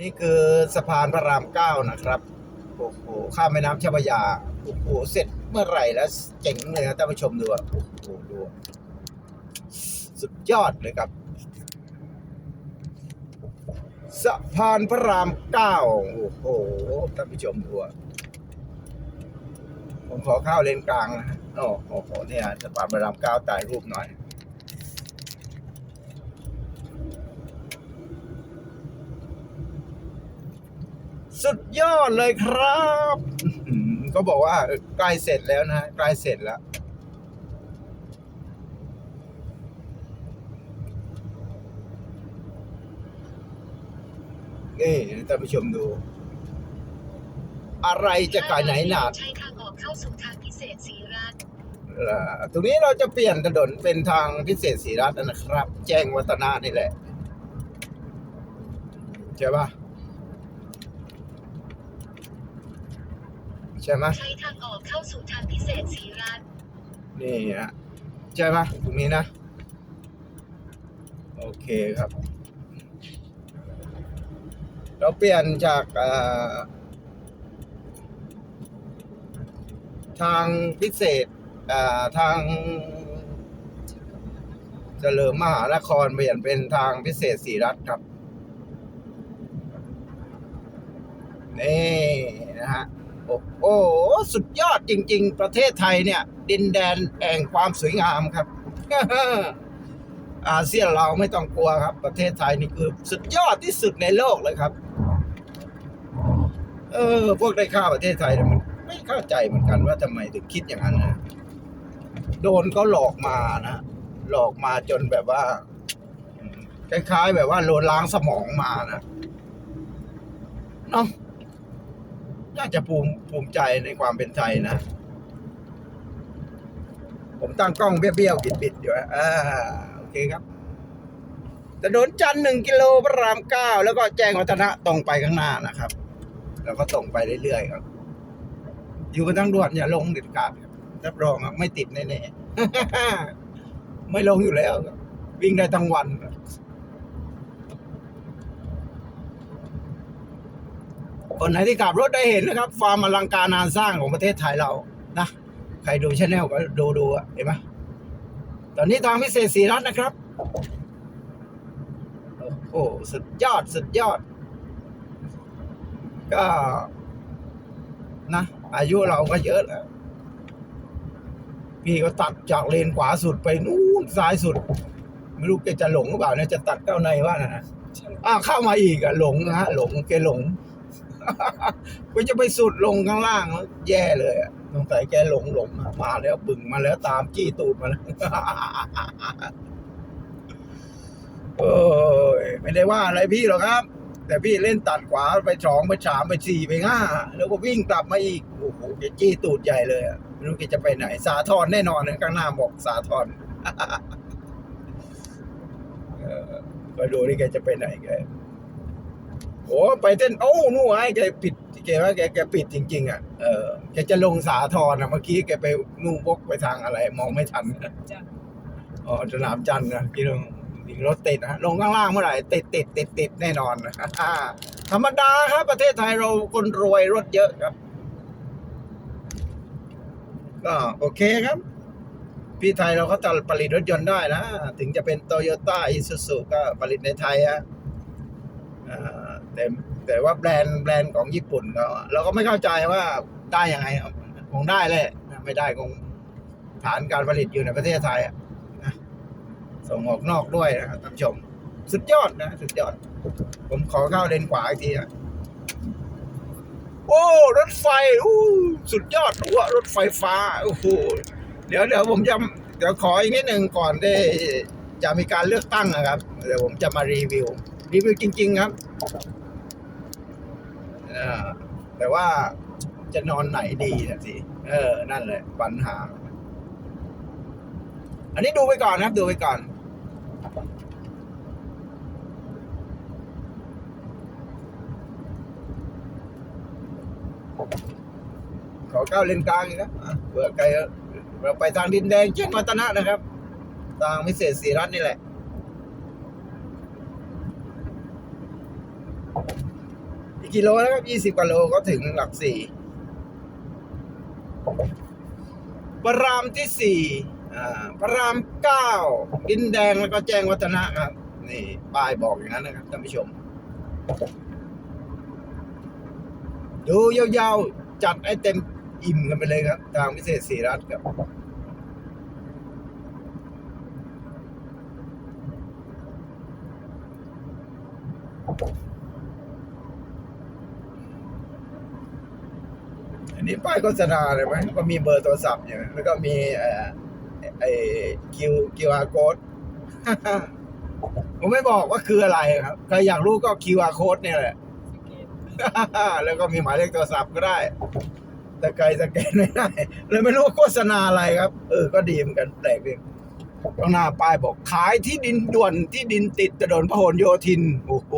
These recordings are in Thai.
นี่คือสะพานพระรามเก้านะครับ โอ้โห ข้ามแม่น้ำเจ้าพระยา โอ้โห เสร็จเมื่อไหร่แล้วเจ๋งเลยนะท่านผู้ชมดูอะโอ้โห ดู สุดยอดเลยครับ สะพานพระรามเก้าโอ้โห ท่านผู้ชมดูอะผมขอเข้าเลนกลางนะโอ้โห เนี่ยสะพานพระรามเก้าถ่ายรูปหน่อย สุดยอดเลยครับอื้อหือก็บอกว่าเออใกล้เสร็จแล้วนะใกล้เสร็จแล้วนี่ท่านผู้ชมดู อะไรจะกายไหนหนาใช้ทางออกเข้าสู่ทางพิเศษสีรัฐอ่าตรงนี้เราจะเปลี่ยนถนนเป็นทางพิเศษศรีรัตน์นะครับ แจ้งวัฒนะนี่แหละใช่ปะ ใช่ไหมใช้ทางออกเข้าสู่ทางพิเศษสีรัฐนี่ฮะใช่ปะตรงนี้นะ โอเคครับ เราเปลี่ยนจากเอ่อทางพิเศษเอ่อทางเฉลิมมหานครเปลี่ยนเป็นทางพิเศษศรีรัตน์ครับ นี่นะฮะ โอ้โหสุดยอดจริง ๆ ประเทศไทยเนี่ย ดินแดนแห่งความสวยงามครับ อาเซียนเราไม่ต้องกลัวครับ ประเทศไทยนี่คือ สุดยอดที่สุดในโลกเลยครับ เออ พวกได้ข้าประเทศไทยมันไม่เข้าใจเหมือนกันว่าทำไมถึงคิดอย่างนั้นนะโดนเขาหลอกมานะหลอกมาจนแบบว่าคล้ายๆ แบบว่าโลนล้างสมองมานะเนาะ น่าจะภูมิภูมิใจในความเป็นไทยนะ ผมตั้งกล้องเบี้ยวๆบิดๆอยู่อะอ่าโอเคครับถนนจันทร์หนึ่งกิโลพระรามเก้าแล้วก็แจ้งวัฒนะตรงไปข้างหน้านะครับ แล้วก็ตรงไปเรื่อยๆครับ อยู่บนทางด่วนอย่าลงเด็ดขาดรับรองไม่ติดแน่ๆไม่ลงอยู่แล้ววิ่งได้ทั้งวัน คนไหนที่ขับรถได้เห็นนะครับความอลังการงานสร้างของประเทศไทยเรานะใครดูชแนลก็ดูดูเห็นไหมตอนนี้ทางพิเศษศรีรัตน์นะครับ โอ้โหสุดยอดสุดยอด ก็นะ อายุเราก็เยอะแล้ว พี่ก็ตัดจากเลนขวาสุดไปนู่นซ้ายสุด ไม่รู้แกจะหลงหรือเปล่าเนี่ยจะตัดเข้าในว่านะอ้าเข้ามาอีกอะหลงนะฮะหลงแกหลง ก็จะไปสุดลงข้างล่างแล้วแย่เลยสงสัยแกหลงหลงมาแล้วบึงมาแล้วตามจี้ตูดมาแล้วโอ้ยไม่ได้ว่าอะไรพี่หรอกครับ แต่พี่เล่นตัดขวาไปสองไปสามไปสี่ไปห้าแล้วก็วิ่งกลับมาอีกโอ้โหแกจี้ตูดใหญ่เลยไม่รู้แกจะไปไหน สาทรแน่นอนข้างหน้าบอกสาทรก็ดูนี่แกจะไปไหนแก โอ้ไปเต้นโอ้นู่นไอ้แกผิดแกว่าแกแกผิดจริง ๆ อะเออแกจะลงสาทรนะเมื่อกี้แกไปนู่นวกไปทางอะไร มองไม่ทันอ๋อสนามจันทร์นะที่ลงรถติดนะลงข้างล่างเมื่อไหร่ติดติดติดติดแน่นอนนะธรรมดาครับประเทศไทยเราคนรวยรถเยอะครับก็โอเคครับ พี่ไทยเราก็จะผลิตรถยนต์ได้นะ ถึงจะเป็นโตโยต้าอิซูซูก็ผลิตในไทยฮะอ่า แต่แต่ว่าแบรนด์แบรนด์ของญี่ปุ่นเราเราก็ไม่เข้าใจว่าได้ยังไงคงได้แหละไม่ได้คงฐานการผลิตอยู่ในประเทศไทยนะส่งออกนอกด้วยนะครับท่านชม สุดยอดนะ สุดยอด ผมขอเข้าเลนขวาอีกทีนะโอ้ รถไฟอู้สุดยอดหัวรถไฟฟ้าโอ้โหเดี๋ยวเดี๋ยวผมจะเดี๋ยวขออีกนิดหนึ่งก่อนที่จะมีการเลือกตั้งนะครับ เดี๋ยวผมจะมารีวิว รีวิวจริง ๆ ครับ อ่าแต่ว่าจะนอนไหนดีนะสิเออ นั่นแหละปัญหา อันนี้ดูไปก่อนนะครับ ดูไปก่อน ขอก้าวเลนกลางอีกนะเผื่อใครเราไปทางดินแดงเชียงวัฒนะนะครับ ทางพิเศษศรีรัตน์นี่แหละ อีกกิโลนะครับยี่สิบกิโลก็ถึงหลักสี่พระรามที่สี่อ่าพระรามเก้าดินแดงแล้วก็แจ้งวัฒนะครับ นี่ป้ายบอกอย่างนั้นนะครับท่านผู้ชม ดูยาวๆ จัดให้เต็มอิ่มกันไปเลยครับ ทางพิเศษศรีรัตน์ครับ อันนี้ป้ายโฆษณาเลยไหมก็มีเบอร์โทรศัพท์อยู่แล้วก็มีเอ่อไอ้คิวคิวอาร์โค้ดผมไม่บอกว่าคืออะไรครับใครอยากรู้ก็ QR code เนี่ยแหละแล้วก็มีหมายเลขโทรศัพท์ก็ได้ แต่ไกลสแกนไม่ได้เลยไม่รู้โฆษณาอะไรครับ เออ ก็ดีเหมือนกันแปลกดีข้างหน้าป้ายบอกขายที่ดินด่วนที่ดินติดถนนพหลโยธิน โอ้โห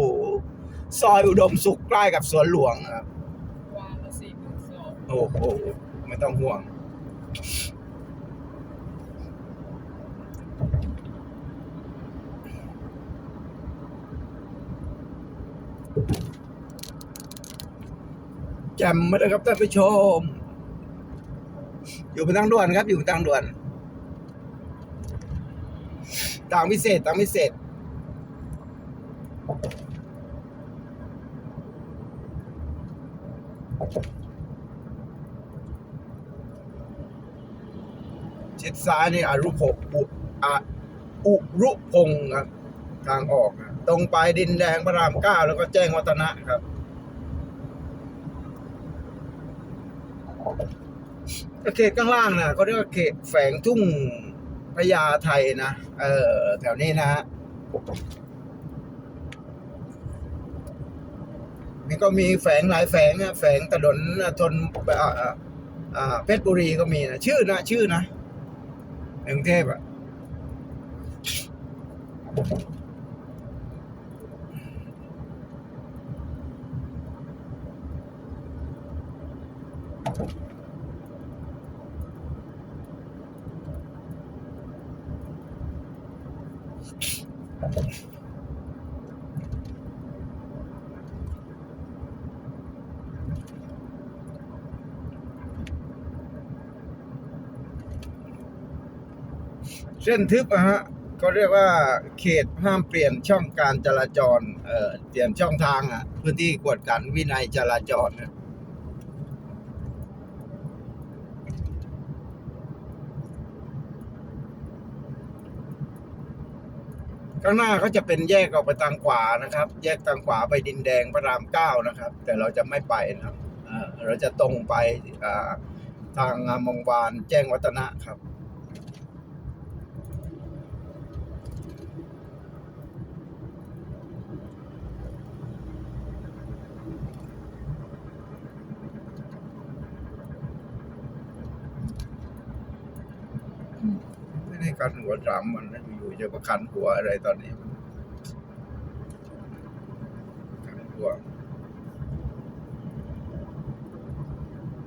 ซอยอุดมสุขใกล้กับสวนหลวงครับ วางละสี่หมื่นสอง โอ้โหไม่ต้องห่วงแจ่มมาเลยครับท่านผู้ชม อยู่บนทางด่วนครับ อยู่บนทางด่วนทางพิเศษทางพิเศษ ซ้ายนี่อารุพงอุอุรุพงศ์ครับทางออกนะตรงไปดินแดงพระรามเก้าแล้วก็แจ้งวัฒนะครับ เขตข้างล่างนะเขาเรียกว่าเขตแฝงทุ่งพญาไทยนะ เออแถวนี้นะฮะนี่ก็มีแฝงหลายแฝงนะแฝงถนนทนอ่าอ่าอ่าเพชรบุรีก็มีนะ ชื่อนะ ชื่อนะ ใเส้นทึบอะฮะเขาเรียกว่าเขตห้ามเปลี่ยนช่องการจราจรเอ่อเปลี่ยนช่องทางอะพื้นที่กวดขันวินัยจราจรนะข้างหน้าเขาจะเป็นแยกออกไปทางขวานะครับ แยกทางขวาไปดินแดงพระรามเก้านะครับ แต่เราจะไม่ไปนะครับเราจะตรงไปทางงามวงวานแจ้งวัฒนะครับ คันหัวสามวันนะอยู่ๆจะมาคันหัวอะไรตอนนี้คันหัว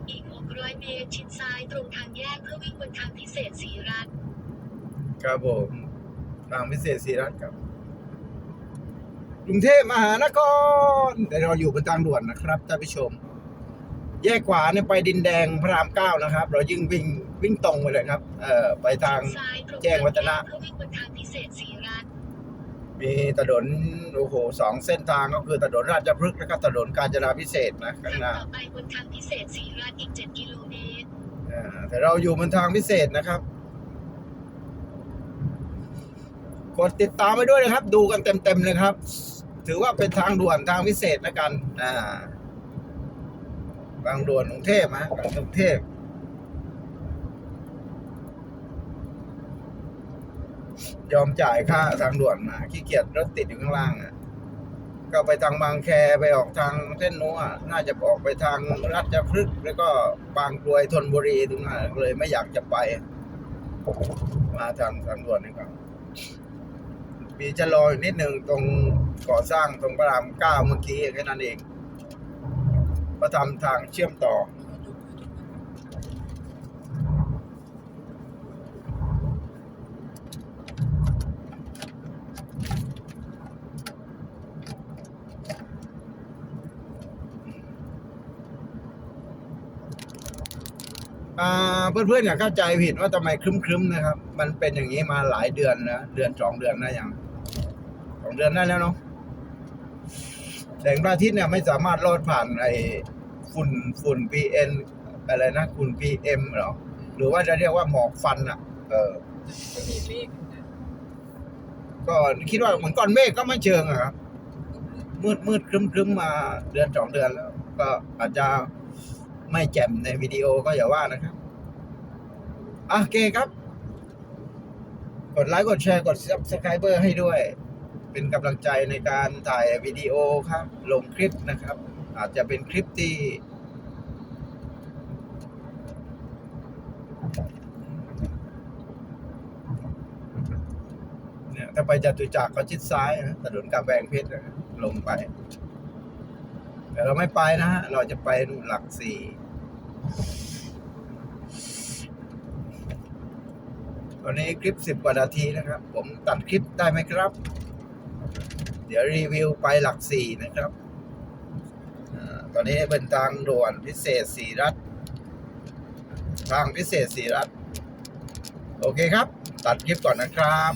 อีก600เมตรชิดซ้ายตรงทางแยกเพื่อวิ่งบนทางพิเศษศรีรัตน์ครับผมทางพิเศษศรีรัตน์ครับกรุงเทพมหานครแต่เราอยู่บนทางด่วนนะครับท่านผู้ชม แยกขวาเนี่ยไปดินแดงพระรามเก้านะครับ เรายิ่งวิ่งวิ่งตรงไปเลยครับ เอ่อไปทางซ้ายตรงแจ้งวัฒนะเพื่อวิ่งบนทางพิเศษศรีรัตน์มีถนนโอ้โหสองเส้นทางก็คือถนนราชพฤกษ์และก็ถนนกาญจนาพิเศษกนะข้างหน้าต่อไปบนทางพิเศษศรีรัตน์อีก7กิโลเมตรอ่าแต่เราอยู่บนทางพิเศษนะครับกดติดตามไปด้วยนะครับ ดูกันเต็มๆเลยครับ ถือว่าเป็นทางด่วนทางพิเศษแล้วกันอ่า ทางด่วนกรุงเทพฮะกรุงเทพยอมจ่ายค่าทางด่วนมาขี้เกียจรถติดอยู่ข้างล่างอะ ก็ไปทางบางแคไปออกทางเส้นโน้นอะน่าจะออกไปทางราชพฤกษ์แล้วก็บางกรวยธนบุรีตรงนั้นเลยไม่อยากจะไป มาทางทางด่วนนี่ครับมีจะรออีกนิดหนึ่งตรงก่อสร้างตรงพระรามเก้าเมื่อกี้แค่นั้นเอง มาทำทางเชื่อมต่อ เพื่อนเพื่อนอย่าเข้าใจผิดว่าทำไมครึ้มๆนะครับ มันเป็นอย่างนี้มาหลายเดือนนะเดือนสองเดือนนะอยังสองเดือนได้แล้วเนาะแสงพระอาทิตย์เนี่ยไม่สามารถลอดผ่านไอ ฝุ่นฝุ่น PM อะไรนะฝุ่น PM เหรอ หรือว่าจะเรียกว่าหมอกฟันอะ เออ มีเลขนะก็คิดว่าเหมือนก้อนเมฆก็ไม่เชิงอะครับมืดมืดครึ้มครึ้มมาเดือนสองเดือนแล้ว ก็อาจจะไม่แจ่มในวิดีโอก็อย่าว่านะครับอะโอเคครับ กดไลค์กดแชร์กด subscribe ให้ด้วย เป็นกำลังใจในการถ่ายวิดีโอครับ ลงคลิปนะครับ อาจจะเป็นคลิปที่ เนี่ยถ้าไปจตุจักรก็ชิดซ้ายนะถนนกำแพงเพชรนะลงไป แต่เราไม่ไปนะฮะ เราจะไปนู่นหลักสี่ตอนนี้คลิปสิบกว่านาทีนะครับ ผมตัดคลิปได้ไหมครับ เดี๋ยวรีวิวไปหลักสี่นะครับ อนนี้เป็นทางด่วนพิเศษสีรัฐ ทางพิเศษสีรัฐ โอเคครับ ตัดคลิปก่อนนะครับ